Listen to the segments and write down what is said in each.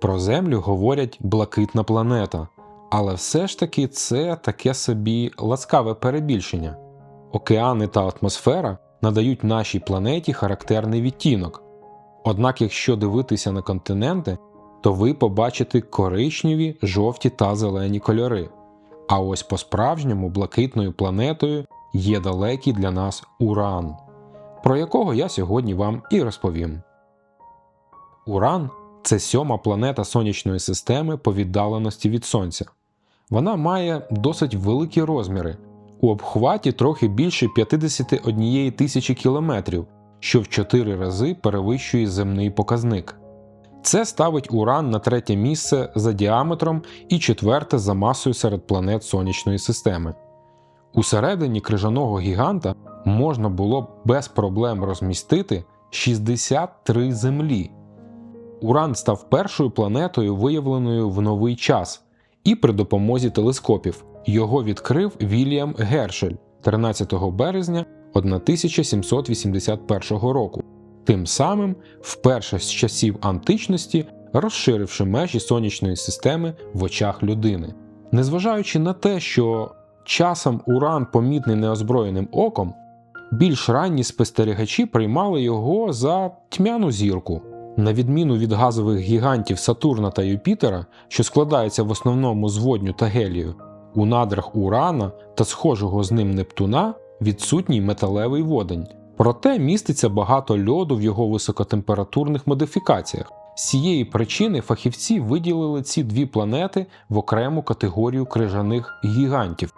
Про Землю говорять блакитна планета, але все ж таки це таке собі ласкаве перебільшення. Океани та атмосфера надають нашій планеті характерний відтінок. Однак, якщо дивитися на континенти, то ви побачите коричневі, жовті та зелені кольори. А ось по-справжньому блакитною планетою є далекий для нас Уран, про якого я сьогодні вам і розповім. Уран це сьома планета сонячної системи по віддаленості від Сонця. Вона має досить великі розміри, у обхваті трохи більше 51 тисячі кілометрів, що в 4 рази перевищує земний показник. Це ставить Уран на третє місце за діаметром і четверте за масою серед планет сонячної системи. Усередині крижаного гіганта можна було б без проблем розмістити 63 землі. Уран став першою планетою, виявленою в новий час, і при допомозі телескопів. Його відкрив Вільям Гершель 13 березня 1781 року, тим самим вперше з часів античності розширивши межі сонячної системи в очах людини. Незважаючи на те, що часом Уран помітний неозброєним оком, більш ранні спостерігачі приймали його за тьмяну зірку. На відміну від газових гігантів Сатурна та Юпітера, що складаються в основному з водню та гелію, у надрах Урана та схожого з ним Нептуна відсутній металевий водень, проте міститься багато льоду в його високотемпературних модифікаціях. З цієї причини фахівці виділили ці дві планети в окрему категорію крижаних гігантів.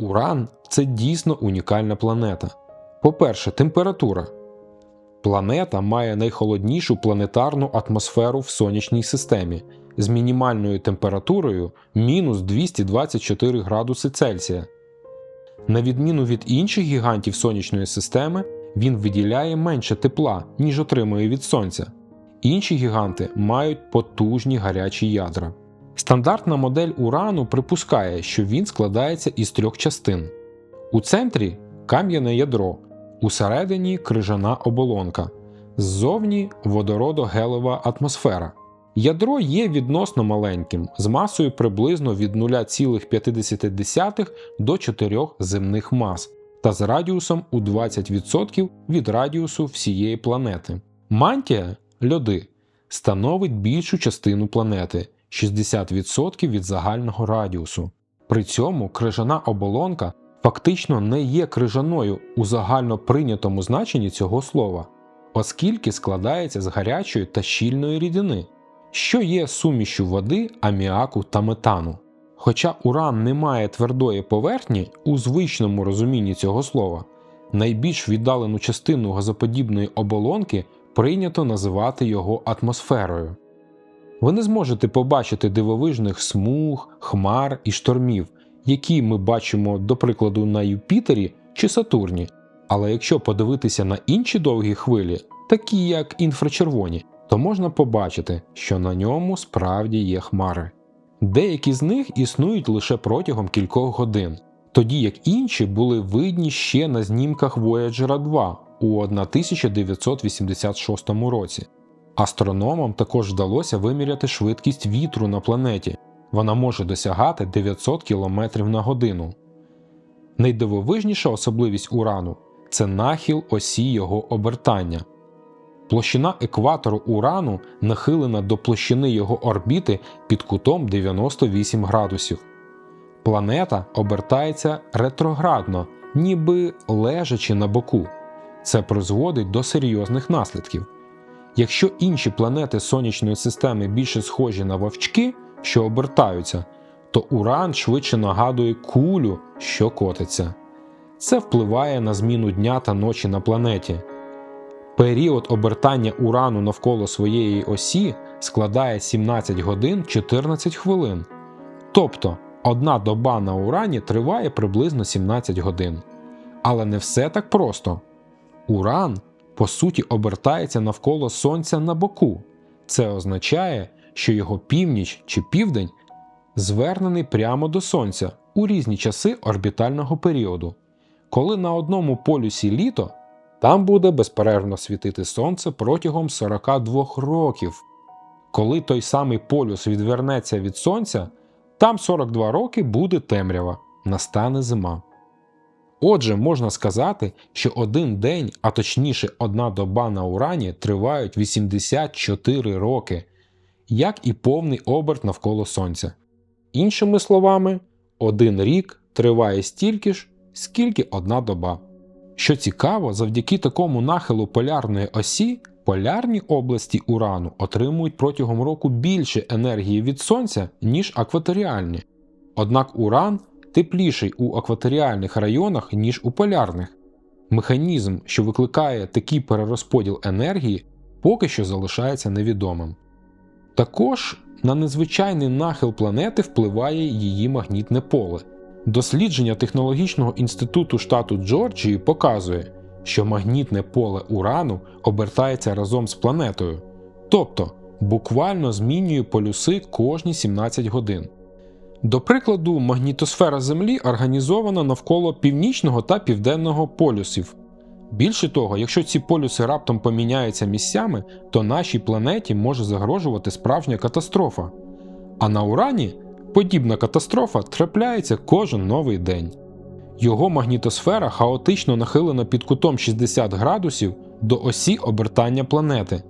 Уран це дійсно унікальна планета. По-перше, температура. Планета має найхолоднішу планетарну атмосферу в сонячній системі з мінімальною температурою мінус 224 градуси Цельсія. На відміну від інших гігантів сонячної системи, він виділяє менше тепла, ніж отримує від Сонця. Інші гіганти мають потужні гарячі ядра. Стандартна модель урану припускає, що він складається із трьох частин. У центрі кам'яне ядро, усередині крижана оболонка, ззовні водородо-гелева атмосфера. Ядро є відносно маленьким, з масою приблизно від 0,5 до 4 земних мас та з радіусом у 20% від радіусу всієї планети. Мантія льоди становить більшу частину планети 60% від загального радіусу. При цьому крижана оболонка фактично не є крижаною у загально прийнятому значенні цього слова, оскільки складається з гарячої та щільної рідини що є сумішю води, аміаку та метану. Хоча уран не має твердої поверхні у звичному розумінні цього слова, найбільш віддалену частину газоподібної оболонки прийнято називати його атмосферою. Ви не зможете побачити дивовижних смуг, хмар і штормів, які ми бачимо, до прикладу, на Юпітері чи Сатурні. Але якщо подивитися на інші довгі хвилі, такі як інфрачервоні, то можна побачити, що на ньому справді є хмари. Деякі з них існують лише протягом кількох годин, тоді як інші були видні ще на знімках Voyager 2 у 1986 році. Астрономам також вдалося виміряти швидкість вітру на планеті. Вона може досягати 900 км на годину. Найдивовижніша особливість урану це нахил осі його обертання. Площина екватору Урану нахилена до площини його орбіти під кутом 98 градусів. Планета обертається ретроградно, ніби лежачи на боку. Це призводить до серйозних наслідків. Якщо інші планети сонячної системи більше схожі на вовчки, що обертаються, то Уран швидше нагадує кулю, що котиться. Це впливає на зміну дня та ночі на планеті. Період обертання урану навколо своєї осі складає 17 годин 14 хвилин. Тобто одна доба на урані триває приблизно 17 годин. Але не все так просто. Уран, по суті, обертається навколо Сонця на боку. Це означає, що його північ чи південь звернений прямо до Сонця у різні часи орбітального періоду. Коли на одному полюсі літо, Там буде безперервно світити сонце протягом 42 років. Коли той самий полюс відвернеться від сонця, там 42 роки буде темрява, настане зима. Отже, можна сказати, що один день, а точніше одна доба на урані тривають 84 роки, як і повний оберт навколо Сонця. Іншими словами, один рік триває стільки ж, скільки одна доба. Що цікаво, завдяки такому нахилу полярної осі полярні області урану отримують протягом року більше енергії від сонця, ніж акваторіальні. Однак уран тепліший у акваторіальних районах, ніж у полярних. Механізм, що викликає такий перерозподіл енергії, поки що залишається невідомим. Також на незвичайний нахил планети впливає її магнітне поле. Дослідження Технологічного інституту штату Джорджії показує, що магнітне поле Урану обертається разом з планетою, тобто буквально змінює полюси кожні 17 годин. До прикладу, магнітосфера Землі організована навколо північного та південного полюсів. Більше того, якщо ці полюси раптом поміняються місцями, то нашій планеті може загрожувати справжня катастрофа. А на Урані подібна катастрофа трапляється кожен новий день. Його магнітосфера хаотично нахилена під кутом 60 градусів до осі обертання планети.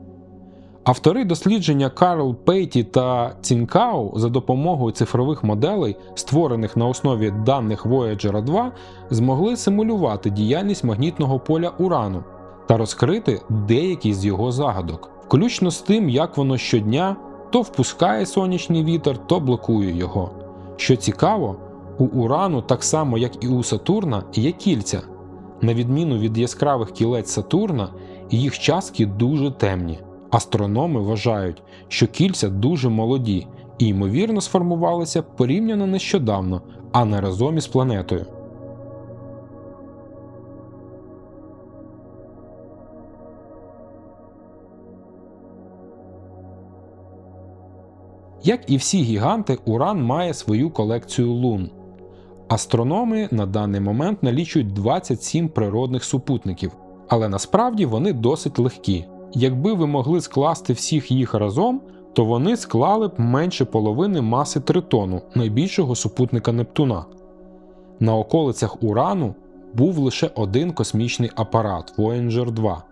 Автори дослідження Карл Пейті та Цінкау за допомогою цифрових моделей, створених на основі даних Voyager 2, змогли симулювати діяльність магнітного поля Урану та розкрити деякі з його загадок, включно з тим, як воно щодня то впускає сонячний вітер, то блокує його. Що цікаво, у Урану, так само як і у Сатурна, є кільця. На відміну від яскравих кілець Сатурна, їх частки дуже темні. Астрономи вважають, що кільця дуже молоді і, ймовірно, сформувалися порівняно нещодавно, а не разом із планетою. Як і всі гіганти, Уран має свою колекцію лун. Астрономи на даний момент налічують 27 природних супутників, але насправді вони досить легкі. Якби ви могли скласти всіх їх разом, то вони склали б менше половини маси Тритону, найбільшого супутника Нептуна. На околицях Урану був лише один космічний апарат Voyager 2.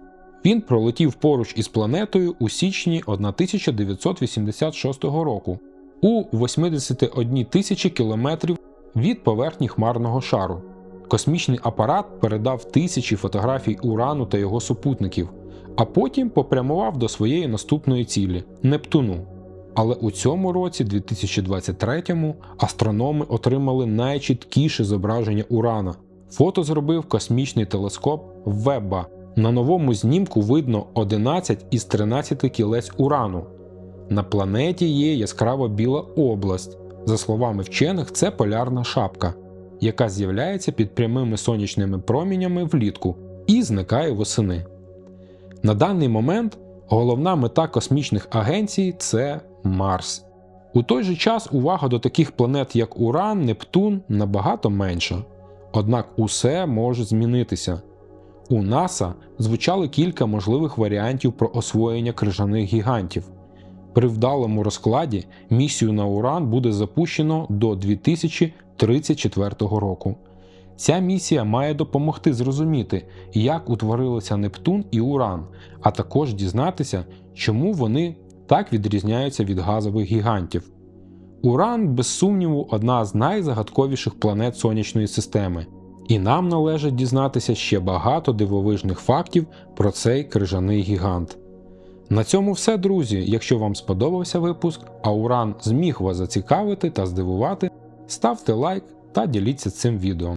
Він пролетів поруч із планетою у січні 1986 року у 81 тисячі кілометрів від поверхні хмарного шару. Космічний апарат передав тисячі фотографій Урану та його супутників, а потім попрямував до своєї наступної цілі Нептуну. Але у цьому році, 2023-му, астрономи отримали найчіткіше зображення Урана. Фото зробив космічний телескоп Вебба. На новому знімку видно 11 із 13 кілець урану. На планеті є яскрава біла область. За словами вчених, це полярна шапка, яка з'являється під прямими сонячними промінями влітку і зникає восени. На даний момент головна мета космічних агенцій це Марс. У той же час увага до таких планет, як Уран, Нептун, набагато менша. Однак усе може змінитися. У НАСА звучали кілька можливих варіантів про освоєння крижаних гігантів. При вдалому розкладі місію на Уран буде запущено до 2034 року. Ця місія має допомогти зрозуміти, як утворилися Нептун і Уран, а також дізнатися, чому вони так відрізняються від газових гігантів. Уран, без сумніву, одна з найзагадковіших планет сонячної системи. І нам належить дізнатися ще багато дивовижних фактів про цей крижаний гігант. На цьому все, друзі. Якщо вам сподобався випуск, а Уран зміг вас зацікавити та здивувати, ставте лайк та діліться цим відео.